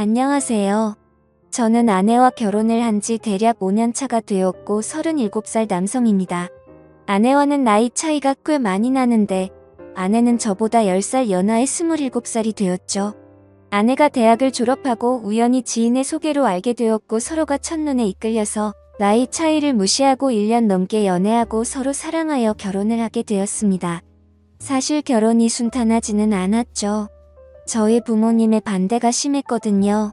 안녕하세요. 저는 아내와 결혼을 한 지 대략 5년 차가 되었고 37살 남성입니다. 아내와는 나이 차이가 꽤 많이 나는데 아내는 저보다 10살 연하의 27살이 되었죠. 아내가 대학을 졸업하고 우연히 지인의 소개로 알게 되었고 서로가 첫눈에 이끌려서 나이 차이를 무시하고 1년 넘게 연애하고 서로 사랑하여 결혼을 하게 되었습니다. 사실 결혼이 순탄하지는 않았죠. 저희 부모님의 반대가 심했거든요.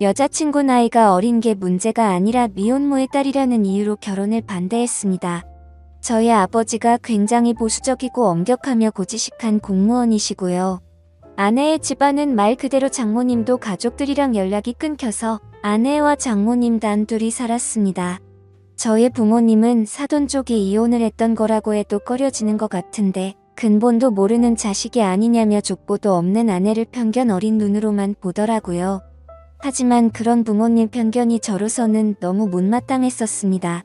여자친구 나이가 어린 게 문제가 아니라 미혼모의 딸이라는 이유로 결혼을 반대했습니다. 저희 아버지가 굉장히 보수적이고 엄격하며 고지식한 공무원이시고요. 아내의 집안은 말 그대로 장모님도 가족들이랑 연락이 끊겨서 아내와 장모님 단둘이 살았습니다. 저희 부모님은 사돈 쪽이 이혼을 했던 거라고 해도 꺼려지는 것 같은데 근본도 모르는 자식이 아니냐며 족보도 없는 아내를 편견 어린 눈으로만 보더라고요. 하지만 그런 부모님 편견이 저로서는 너무 못마땅했었습니다.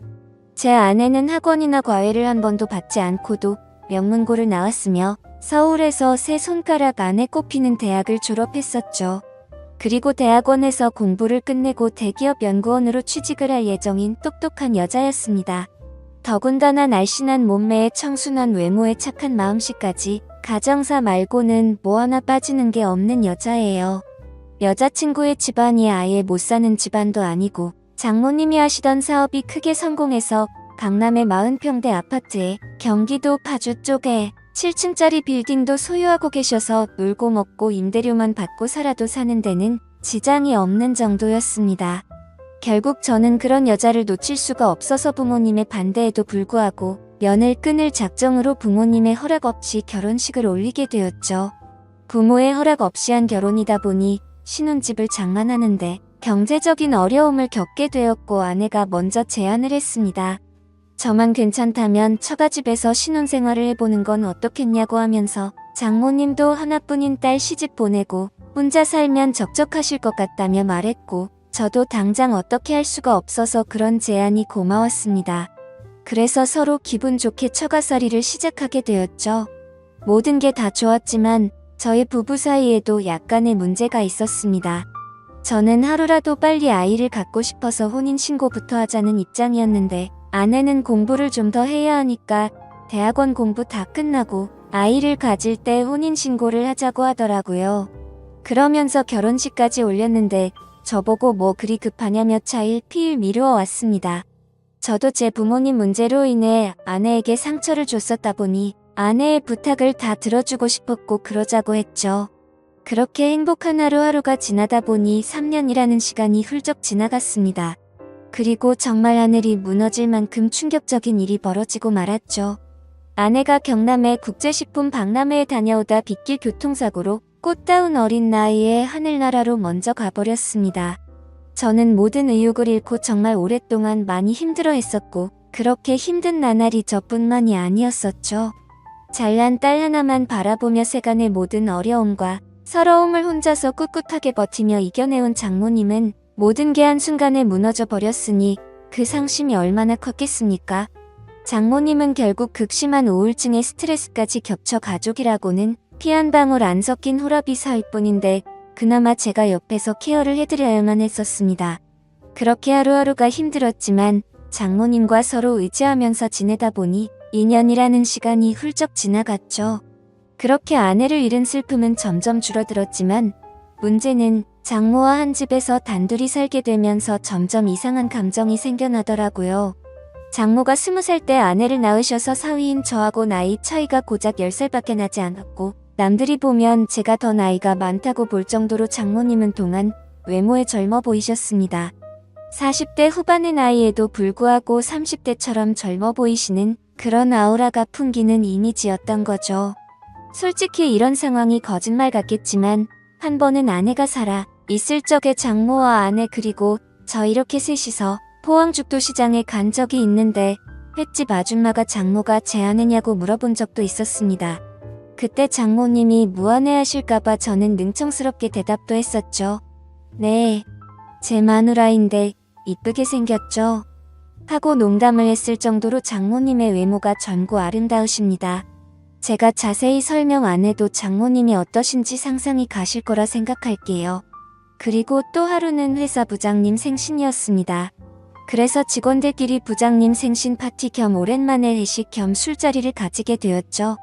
제 아내는 학원이나 과외를 한 번도 받지 않고도 명문고를 나왔으며 서울에서 세 손가락 안에 꼽히는 대학을 졸업했었죠. 그리고 대학원에서 공부를 끝내고 대기업 연구원으로 취직을 할 예정인 똑똑한 여자였습니다. 더군다나 날씬한 몸매에 청순한 외모에 착한 마음씨까지 가정사 말고는 뭐 하나 빠지는 게 없는 여자예요. 여자친구의 집안이 아예 못 사는 집안도 아니고 장모님이 하시던 사업이 크게 성공해서 강남의 40평대 아파트에 경기도 파주 쪽에 7층짜리 빌딩도 소유하고 계셔서 놀고 먹고 임대료만 받고 살아도 사는 데는 지장이 없는 정도였습니다. 결국 저는 그런 여자를 놓칠 수가 없어서 부모님의 반대에도 불구하고 연을 끊을 작정으로 부모님의 허락 없이 결혼식을 올리게 되었죠. 부모의 허락 없이 한 결혼이다 보니 신혼집을 장만하는데 경제적인 어려움을 겪게 되었고 아내가 먼저 제안을 했습니다. 저만 괜찮다면 처가집에서 신혼생활을 해보는 건 어떻겠냐고 하면서 장모님도 하나뿐인 딸 시집 보내고 혼자 살면 적적하실 것 같다며 말했고 저도 당장 어떻게 할 수가 없어서 그런 제안이 고마웠습니다. 그래서 서로 기분 좋게 처가살이를 시작하게 되었죠. 모든 게 다 좋았지만 저희 부부 사이에도 약간의 문제가 있었습니다. 저는 하루라도 빨리 아이를 갖고 싶어서 혼인신고부터 하자는 입장이었는데 아내는 공부를 좀 더 해야 하니까 대학원 공부 다 끝나고 아이를 가질 때 혼인신고를 하자고 하더라고요. 그러면서 결혼식까지 올렸는데 저보고 뭐 그리 급하냐며 차일 피일 미루어 왔습니다. 저도 제 부모님 문제로 인해 아내에게 상처를 줬었다 보니 아내의 부탁을 다 들어주고 싶었고 그러자고 했죠. 그렇게 행복한 하루하루가 지나다 보니 3년이라는 시간이 훌쩍 지나갔습니다. 그리고 정말 하늘이 무너질 만큼 충격적인 일이 벌어지고 말았죠. 아내가 경남의 국제식품 박람회에 다녀오다 빗길 교통사고로 꽃다운 어린 나이에 하늘나라로 먼저 가버렸습니다. 저는 모든 의욕을 잃고 정말 오랫동안 많이 힘들어 했었고, 그렇게 힘든 나날이 저뿐만이 아니었었죠. 잘난 딸 하나만 바라보며 세간의 모든 어려움과 서러움을 혼자서 꿋꿋하게 버티며 이겨내온 장모님은 모든 게 한순간에 무너져 버렸으니 그 상심이 얼마나 컸겠습니까? 장모님은 결국 극심한 우울증에 스트레스까지 겹쳐 가족이라고는 피 한 방울 안 섞인 호라비 사일 뿐인데 그나마 제가 옆에서 케어를 해드려야만 했었습니다. 그렇게 하루하루가 힘들었지만 장모님과 서로 의지하면서 지내다 보니 2년이라는 시간이 훌쩍 지나갔죠. 그렇게 아내를 잃은 슬픔은 점점 줄어들었지만 문제는 장모와 한 집에서 단둘이 살게 되면서 점점 이상한 감정이 생겨나더라고요. 장모가 스무 살 때 아내를 낳으셔서 사위인 저하고 나이 차이가 고작 10살밖에 나지 않았고 남들이 보면 제가 더 나이가 많다고 볼 정도로 장모님은 동안 외모에 젊어 보이셨습니다. 40대 후반의 나이에도 불구하고 30대처럼 젊어 보이시는 그런 아우라가 풍기는 이미지였던 거죠. 솔직히 이런 상황이 거짓말 같겠지만 한 번은 아내가 살아 있을 적에 장모와 아내 그리고 저 이렇게 셋이서 포항죽도시장에 간 적이 있는데 횟집 아줌마가 장모가 제 아내냐고 물어본 적도 있었습니다. 그때 장모님이 무안해하실까봐 저는 능청스럽게 대답도 했었죠. 네, 제 마누라인데 이쁘게 생겼죠. 하고 농담을 했을 정도로 장모님의 외모가 젊고 아름다우십니다. 제가 자세히 설명 안 해도 장모님이 어떠신지 상상이 가실 거라 생각할게요. 그리고 또 하루는 회사 부장님 생신이었습니다. 그래서 직원들끼리 부장님 생신 파티 겸 오랜만에 회식 겸 술자리를 가지게 되었죠.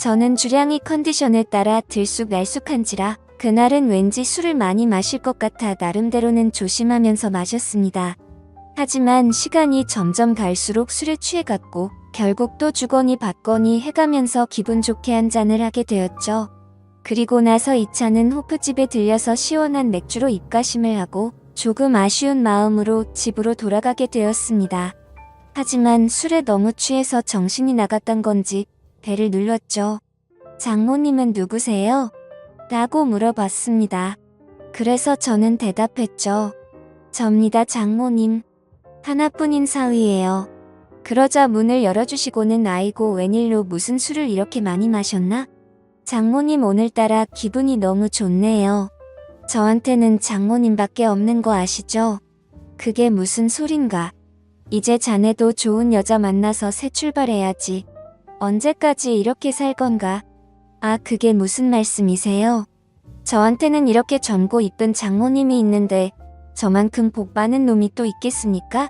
저는 주량이 컨디션에 따라 들쑥날쑥한지라 그날은 왠지 술을 많이 마실 것 같아 나름대로는 조심하면서 마셨습니다. 하지만 시간이 점점 갈수록 술에 취해갔고 결국 또 주거니 받거니 해가면서 기분 좋게 한 잔을 하게 되었죠. 그리고 나서 2차는 호프집에 들려서 시원한 맥주로 입가심을 하고 조금 아쉬운 마음으로 집으로 돌아가게 되었습니다. 하지만 술에 너무 취해서 정신이 나갔던 건지 배를 눌렀죠. 장모님은 누구세요? 라고 물어봤습니다. 그래서 저는 대답했죠. 접니다, 장모님. 하나뿐인 사위예요. 그러자 문을 열어주시고는 아이고 웬일로 무슨 술을 이렇게 많이 마셨나? 장모님 오늘따라 기분이 너무 좋네요. 저한테는 장모님밖에 없는 거 아시죠? 그게 무슨 소린가? 이제 자네도 좋은 여자 만나서 새 출발해야지. 언제까지 이렇게 살 건가? 아, 그게 무슨 말씀이세요? 저한테는 이렇게 젊고 이쁜 장모님이 있는데 저만큼 복 많은 놈이 또 있겠습니까?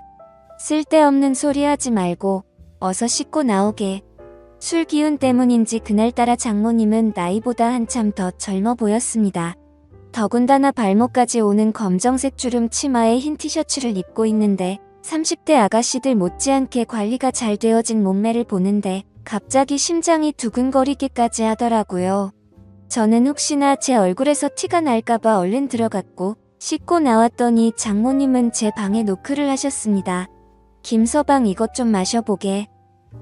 쓸데없는 소리 하지 말고 어서 씻고 나오게. 술 기운 때문인지 그날따라 장모님은 나이보다 한참 더 젊어 보였습니다. 더군다나 발목까지 오는 검정색 주름 치마에 흰 티셔츠를 입고 있는데 30대 아가씨들 못지않게 관리가 잘 되어진 몸매를 보는데 갑자기 심장이 두근거리기까지 하더라고요. 저는 혹시나 제 얼굴에서 티가 날까봐 얼른 들어갔고 씻고 나왔더니 장모님은 제 방에 노크를 하셨습니다. 김서방 이것 좀 마셔보게.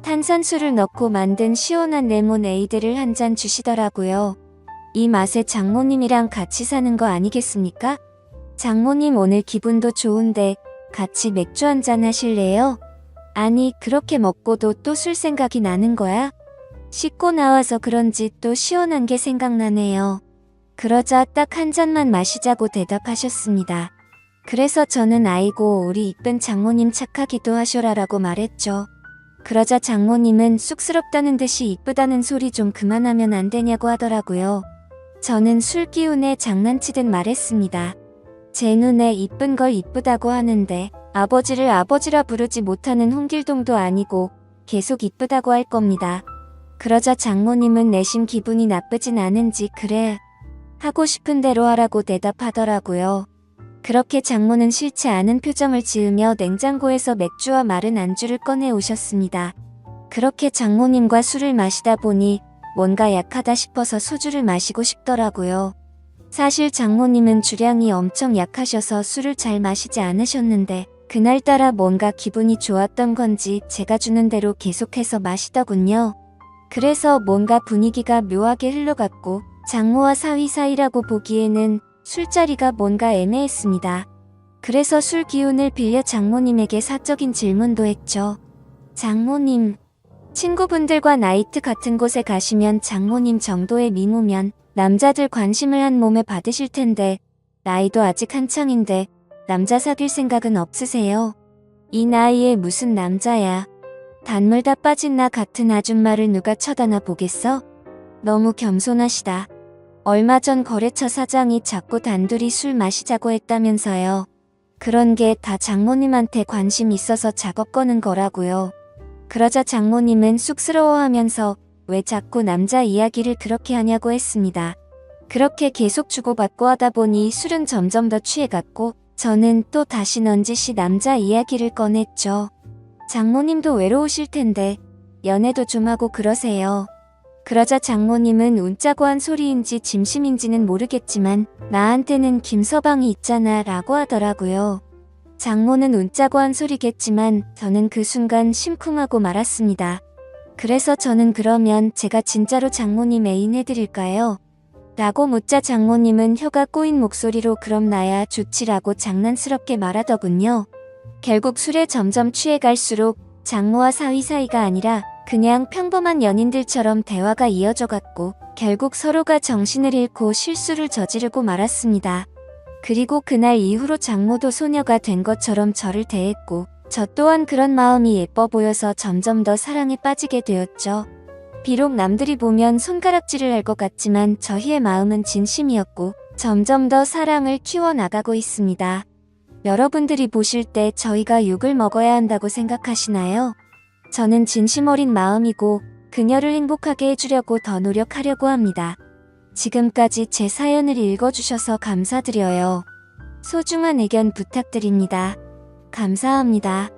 탄산수를 넣고 만든 시원한 레모네이드를 한 잔 주시더라고요. 이 맛에 장모님이랑 같이 사는 거 아니겠습니까? 장모님 오늘 기분도 좋은데 같이 맥주 한 잔 하실래요? 아니, 그렇게 먹고도 또 술 생각이 나는 거야? 씻고 나와서 그런지 또 시원한 게 생각나네요. 그러자 딱 한 잔만 마시자고 대답하셨습니다. 그래서 저는 아이고 우리 이쁜 장모님 착하기도 하셔라라고 말했죠. 그러자 장모님은 쑥스럽다는 듯이 이쁘다는 소리 좀 그만하면 안 되냐고 하더라고요. 저는 술 기운에 장난치듯 말했습니다. 제 눈에 이쁜 걸 이쁘다고 하는데 아버지를 아버지라 부르지 못하는 홍길동도 아니고 계속 이쁘다고 할 겁니다. 그러자 장모님은 내심 기분이 나쁘진 않은지 그래 하고 싶은 대로 하라고 대답하더라고요. 그렇게 장모는 싫지 않은 표정을 지으며 냉장고에서 맥주와 마른 안주를 꺼내 오셨습니다. 그렇게 장모님과 술을 마시다 보니 뭔가 약하다 싶어서 소주를 마시고 싶더라고요. 사실 장모님은 주량이 엄청 약하셔서 술을 잘 마시지 않으셨는데 그날따라 뭔가 기분이 좋았던 건지 제가 주는 대로 계속해서 마시더군요. 그래서 뭔가 분위기가 묘하게 흘러갔고 장모와 사위 사이라고 보기에는 술자리가 뭔가 애매했습니다. 그래서 술 기운을 빌려 장모님에게 사적인 질문도 했죠. 장모님, 친구분들과 나이트 같은 곳에 가시면 장모님 정도의 미모면 남자들 관심을 한 몸에 받으실 텐데 나이도 아직 한창인데 남자 사귈 생각은 없으세요? 이 나이에 무슨 남자야. 단물 다 빠진 나 같은 아줌마를 누가 쳐다나 보겠어? 너무 겸손하시다. 얼마 전 거래처 사장이 자꾸 단둘이 술 마시자고 했다면서요. 그런 게 다 장모님한테 관심 있어서 작업 거는 거라고요. 그러자 장모님은 쑥스러워하면서 왜 자꾸 남자 이야기를 그렇게 하냐고 했습니다. 그렇게 계속 주고받고 하다 보니 술은 점점 더 취해갔고 저는 또 다시 넌지시 남자 이야기를 꺼냈죠. 장모님도 외로우실 텐데 연애도 좀 하고 그러세요. 그러자 장모님은 웃자고 한 소리인지 짐심인지는 모르겠지만 나한테는 김서방이 있잖아 라고 하더라고요. 장모는 웃자고 한 소리겠지만 저는 그 순간 심쿵하고 말았습니다. 그래서 저는 그러면 제가 진짜로 장모님 애인 해드릴까요? 라고 묻자 장모님은 혀가 꼬인 목소리로 그럼 나야 좋지라고 장난스럽게 말하더군요. 결국 술에 점점 취해 갈수록 장모와 사위 사이가 아니라 그냥 평범한 연인들처럼 대화가 이어져 갔고 결국 서로가 정신을 잃고 실수를 저지르고 말았습니다. 그리고 그날 이후로 장모도 소녀가 된 것처럼 저를 대했고 저 또한 그런 마음이 예뻐 보여서 점점 더 사랑에 빠지게 되었죠. 비록 남들이 보면 손가락질을 할 것 같지만 저희의 마음은 진심이었고 점점 더 사랑을 키워나가고 있습니다. 여러분들이 보실 때 저희가 욕을 먹어야 한다고 생각하시나요? 저는 진심 어린 마음이고 그녀를 행복하게 해주려고 더 노력하려고 합니다. 지금까지 제 사연을 읽어주셔서 감사드려요. 소중한 의견 부탁드립니다. 감사합니다.